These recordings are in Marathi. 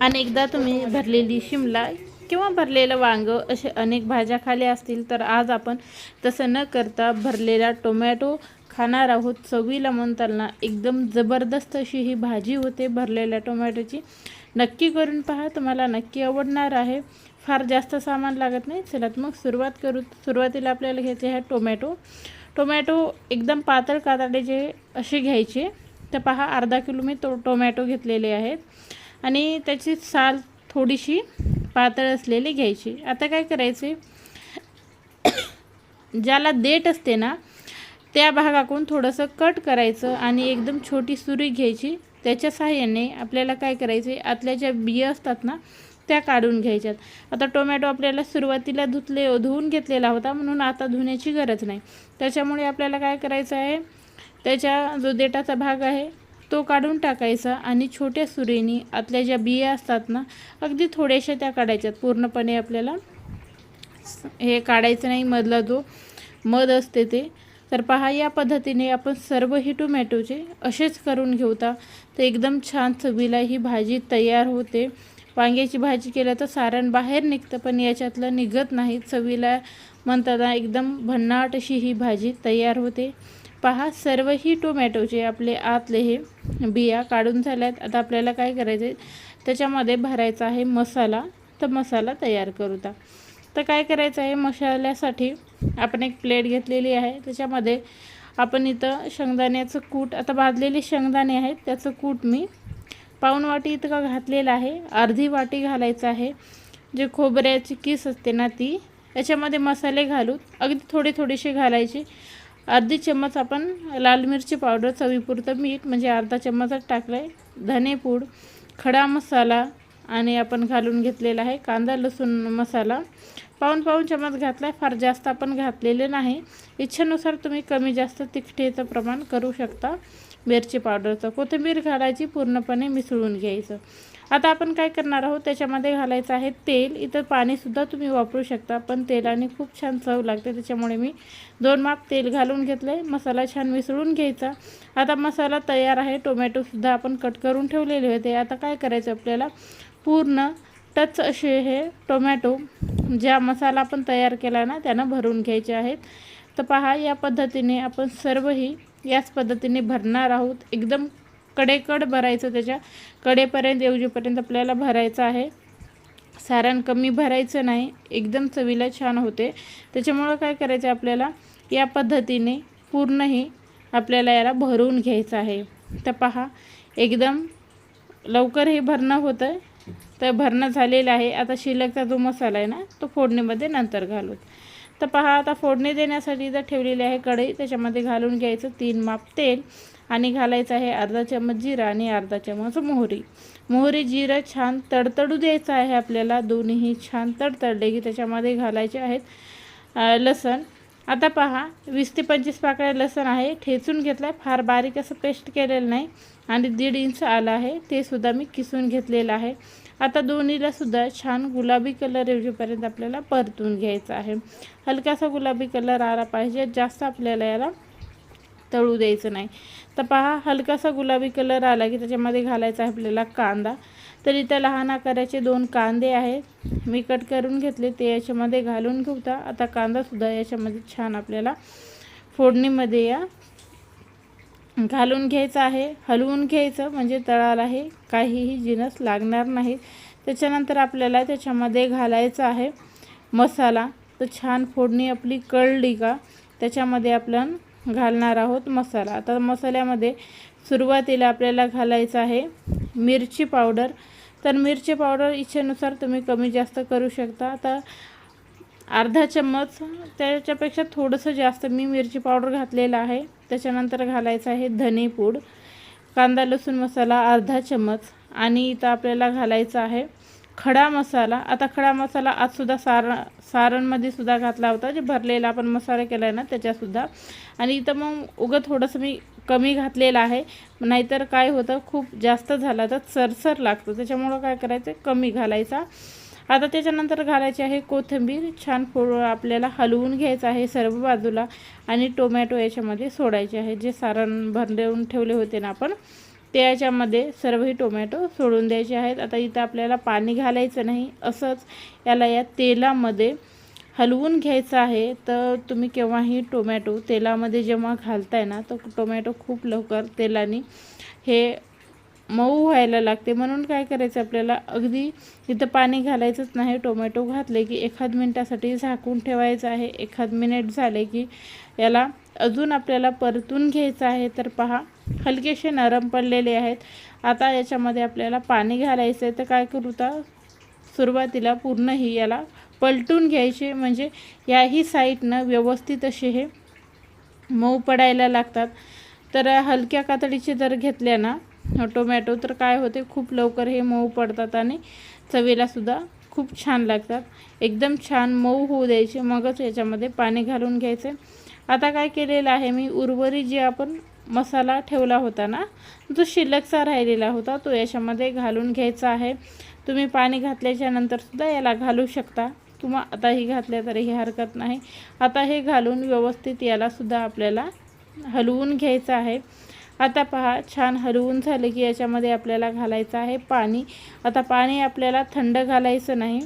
अनेकदा तुम्ही भरलेली शिमला किंवा भरलेलं वांगं असे अनेक भाज्या खाल्या असतील तर आज आपण तसं न करता भरलेला टोमॅटो खाणार आहोत. चवीला म्हणताना एकदम जबरदस्त अशी ही भाजी होते भरलेल्या टोमॅटोची. नक्की करून पहा तुम्हाला नक्की आवडणार आहे. फार जास्त सामान लागत नाही. चला मग सुरुवात करू. सुरुवातीला आपल्याला घ्यायचे आहे टोमॅटो. टोमॅटो एकदम पातळ कातडीचे असे घ्यायचे. तर पहा अर्धा किलो मी तो टोमॅटो घेतलेले आहेत. आणि त्याची साल थोडीशी पातळ असलेली घ्यायची. आता काय करायचे? ज्याला देठ असते ना त्या भागाकडून थोडंसं कट करायचं आणि एकदम छोटी सुरी घ्यायची. त्याच्या साहाय्याने आपल्याला काय करायचे? आतल्या ज्या बिया असतात ना त्या काढून घ्यायच्यात. आता टोमॅटो आपल्याला सुरुवातीला धुतले धुवून घेतलेला होता म्हणून आता धुण्याची गरज नाही. त्याच्यामुळे आपल्याला काय करायचं आहे? त्याच्या जो देठाचा भाग आहे तो काढून टाकायचा आणि छोट्या सुरीने आतल्या ज्या बिया असतात ना अगदी थोड्याशा त्या काढायच्यात. पूर्णपणे आपल्याला हे काढायचं नाही मधला जो मध असते ते. तर पहा या पद्धतीने आपण सर्व ही टोमॅटोचे असेच करून घेऊता. तर एकदम छान चवीला ही भाजी तयार होते. वांग्याची भाजी केलं तर सारण बाहेर निघतं पण याच्यातलं निघत नाही. चवीला म्हणताना एकदम भन्नाट अशी ही भाजी तयार होते. पहा सर्व ही टोमॅटोचे आपले आतले हे बिया काढून झाल्यात. आता आपल्याला काय करायचं आहे? त्याच्यामध्ये भरायचा आहे मसाला. तर मसाला तयार करूता. तर काय करायचं आहे? मसाल्यासाठी आपण एक प्लेट घेतलेली आहे. त्याच्यामध्ये आपण इथं शेंगदाण्याचं कूट आता भाजलेले शेंगदाणे आहेत त्याचं कूट मी पाऊण वाटी इतकं घातलेला आहे. अर्धी वाटी घालायचं आहे. जे खोबऱ्याची किस असते ना ती याच्यामध्ये मसाले घालून अगदी थोडे थोडेसे घालायचे. अर्धी चम्मच आपण लाल मिरची पावडर चवीपुरतं मीठ म्हणजे अर्धा चम्मचच टाकलं आहे धनेपूड खडा मसाला आणि आपण घालून घेतलेला आहे कांदा लसूण मसाला. पाऊन पाऊन चम्मच घातला आहे फार जास्त आपण घातलेले नाही. इच्छेनुसार तुम्ही कमी जास्त तिखटेचं प्रमाण करू शकता. मिरची पावडरचं कोथिंबीर घालायची पूर्णपणे मिसळून घ्यायचं. आता आपण काय करणार आहोत? त्याच्यामध्ये घालायचं आहे तेल. इतर पाणीसुद्धा तुम्ही वापरू शकता पण तेलाने खूप छान चव लागते. त्याच्यामुळे मी दोन माप तेल घालून घेतलं आहे मसाला छान मिसळून घ्यायचा. आता मसाला तयार आहे. टोमॅटोसुद्धा आपण कट करून ठेवलेले होते. आता काय करायचं आपल्याला? पूर्ण टच असे हे टोमॅटो ज्या मसाला आपण तयार केला ना त्यानं भरून घ्यायचे आहेत. तर पहा या पद्धतीने आपण सर्वही याच पद्धतीने भरणार आहोत. एकदम कडेकड भरायचं त्याच्या कडेपर्यंत येऊजेपर्यंत आपल्याला भरायचं आहे. सारण कमी भरायचं नाही एकदम चवीला छान होते. त्याच्यामुळं काय करायचं आपल्याला? या पद्धतीने पूर्णही आपल्याला याला भरून घ्यायचं आहे. तर पहा एकदम लवकर हे भरणं होतं आहे तर भरणं झालेलं आहे. आता शिल्लकचा जो मसाला आहे ना तो फोडणीमध्ये नंतर घालू. तर पहा आता फोडणी देण्यासाठी जर ठेवलेली आहे कढई त्याच्यामध्ये घालून घ्यायचं तीन माप तेल. आणि घालायचं आहे अर्धा चम्मच जिरा आणि अर्धा चम्मच मोहरी. मोहरी जिरं छान तडतडू द्यायचं आहे आपल्याला. दोन्हीही छान तडतडले की त्याच्यामध्ये घालायचे आहेत लसण. आता पहा वीस ते पंचवीस पाकळ्या लसण आहे. ठेचून घेतलं आहे फार बारीक असं पेस्ट केलेलं नाही. आणि दीड इंच आलं आहे. ते सुद्धा मी किसून घेतलेलं आहे. आता दोन्हीला सुद्धा छान गुलाबी कलर येऊपर्यंत आपल्याला परतून घ्यायचा आहे. हलकासा गुलाबी कलर आला पाहिजे. जास्त आपल्याला याला तळू द्यायचं नाही. तर पहा हलकासा गुलाबी कलर आला की त्याच्यामध्ये घालायचा आहे आपल्याला कांदा. तर इथं लहान आकाराचे दोन कांदे आहेत. मी कट करून घेतले ते याच्यामध्ये घालून घेऊता आता कांदासुद्धा याच्यामध्ये छान आपल्याला फोडणीमध्ये या. घालून घ्यायचं आहे हलवून घ्यायचं म्हणजे तळाला हे काहीही जिनस लागणार नाही. त्याच्यानंतर आपल्याला त्याच्यामध्ये घालायचं आहे मसाला. तर छान फोडणी आपली कळली का? त्याच्यामध्ये आपण घालणार आहोत मसाला. आता मसाल्यामध्ये सुरुवातीला आपल्याला घालायचं आहे मिरची पावडर. तर मिरची पावडर इच्छेनुसार तुम्ही कमी जास्त करू शकता. आता अर्धा चम्मच त्याच्यापेक्षा थोडंसं जास्त मी मिरची पावडर घातलेलं आहे. त्याच्यानंतर घालायचं आहे धनेपूड कांदा लसूण मसाला अर्धा चम्मच आणि इथं आपल्याला घालायचं आहे खडा मसाला आता खडा मसाला आजसुद्धा सारण सारणमध्ये सुद्धा घातला होता जे भरलेला आपण मसाला केला आहे ना त्याच्यासुद्धा आणि इथं मग उगं थोडंसं मी कमी घातलेलं आहे नाहीतर काय होतं खूप जास्त झाला तर सरसर लागतं त्याच्यामुळं काय करायचं कमी घालायचा. आता त्याच्यानंतर घालायची आहे कोथिंबीर छान फोड आपल्याला हलवून घ्यायचं आहे सर्व बाजूला. आणि टोमॅटो याच्यामध्ये सोडायचे आहे जे सारण भरलेऊन ठेवले होते ना आपण. ते याच्यामध्ये सर्वही टोमॅटो सोडून द्यायचे आहेत. आता इथं आपल्याला पाणी घालायचं नाही. असंच याला या तेलामध्ये हलवून घ्यायचं आहे. तर तुम्ही केव्हाही टोमॅटो तेलामध्ये जेव्हा घालताय ना तर टोमॅटो खूप लवकर तेलाने हे मऊ व्हायला लागते. म्हणून काय करायचं आपल्याला? अगदी इथं पाणी घालायचंच नाही. टोमॅटो घातले की एखाद मिनटासाठी झाकून ठेवायचं आहे. एखाद मिनिट झाले की याला अजून आपल्याला परतून घ्यायचं आहे तर पहा हलकेसे नरम पडलेले आहेत. आता याच्यामध्ये आपल्याला पाणी घालायचं आहे तर काय करू तर सुरुवातीला पूर्णही याला पलटून घ्यायचे. म्हणजे याही साईडनं व्यवस्थित असे हे मऊ पडायला लागतात. तर हलक्या कातडीचे जर घेतल्या ना टोमॅटो तर काय होते खूप लवकर हे मऊ पडतात आणि चवीलासुद्धा खूप छान लागतात. एकदम छान मऊ होऊ द्यायचे. मगच याच्यामध्ये पाणी घालून घ्यायचे. आता काय केलेलं आहे मी उर्वरित जे आपण मसाला ठेवला होता ना जो शिल्लकचा राहिलेला होता तो याच्यामध्ये घालून घ्यायचा आहे. तुम्ही पाणी घातल्याच्या नंतरसुद्धा याला घालू शकता. किंवा आताही घातल्या तरीही हरकत नाही. आता हे घालून व्यवस्थित यालासुद्धा आपल्याला हलवून घ्यायचं आहे. आता पहा छान हलवून झालं की याच्यामध्ये आपल्याला घालायचं आहे पाणी. आता पाणी आपल्याला थंड घालायचं नाही.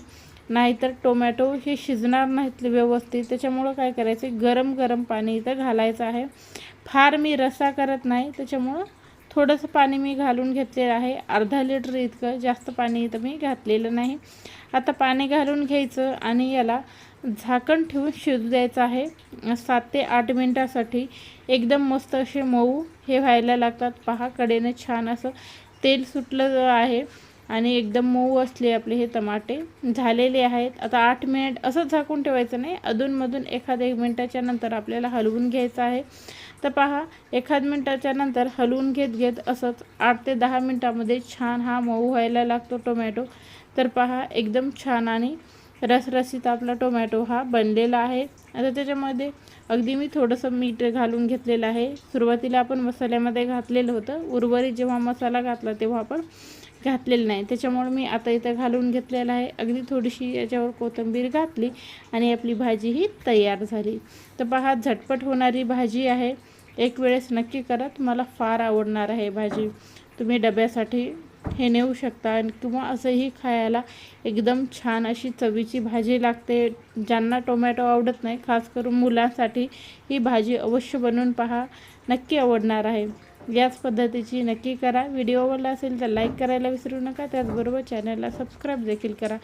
नाहीतर टोमॅटो हे शिजणार नाहीत व्यवस्थित. त्याच्यामुळं काय करायचं गरम गरम पाणी इथं घालायचं आहे. फार मी रसा करत नाही त्याच्यामुळं थोडंसं पाणी मी घालून घेतलेलं आहे. अर्धा लिटर इतकं जास्त पाणी इथं मी घातलेलं नाही. आता पाणी घालून घ्यायचं आणि याला झाकण ठेवून शिजू द्यायचं आहे. सात ते आठ मिनटासाठी एकदम मस्त असे मऊ हे व्हायला लागतात. पहा कडेने छान असं तेल सुटलं आहे. आणि एकदम मऊ असले आपले हे टमाटे. झालेले आहेत. आता आठ मिनिट असंच झाकून ठेवायचं नाही. अधूनमधून एखाद एक मिनटाच्या नंतर आपल्याला हलवून घ्यायचं आहे. तर पहा एखाद मिनटाच्या नंतर हलवून घेत घेत असंच आठ ते दहा मिनटामध्ये छान हा मऊ व्हायला लागतो टोमॅटो. तर पहा एकदम छान आणि रसरसीत आपला टोमॅटो हा बनलेला आहे. आता त्याच्यामध्ये अगदी मी थोडंसं मीठ घालून घेतलेलं आहे. सुरुवातीला आपण मसाल्यामध्ये घातलेलं होतं. उर्वरित जेव्हा मसाला घातला तेव्हा आपण घातलेलं नाही. त्याच्यामुळे मी आता इथं घालून घेतलेलं आहे. अगदी थोडीशी याच्यावर कोथिंबीर घातली आणि आपली भाजी ही तयार झाली. तर पहा झटपट होणारी भाजी आहे. एक वेळेस नक्की करा. तुम्हाला फार आवडणार आहे भाजी. तुम्ही डब्यासाठी हे नेऊ शकता किंवा असंही खायला एकदम छान अशी चवीची भाजी लागते. ज्यांना टोमॅटो आवडत नाही खास करून मुलांसाठी ही भाजी अवश्य बनवून पहा. नक्की आवडणार आहे. याच पद्धतीची नक्की करा. व्हिडिओ आवडला असेल तर लाईक करायला विसरू नका. त्याचबरोबर चॅनलला सबस्क्राईब देखील करा.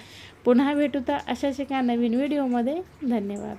पुन्हा भेटूता अशाच एका नवीन व्हिडिओमध्ये धन्यवाद.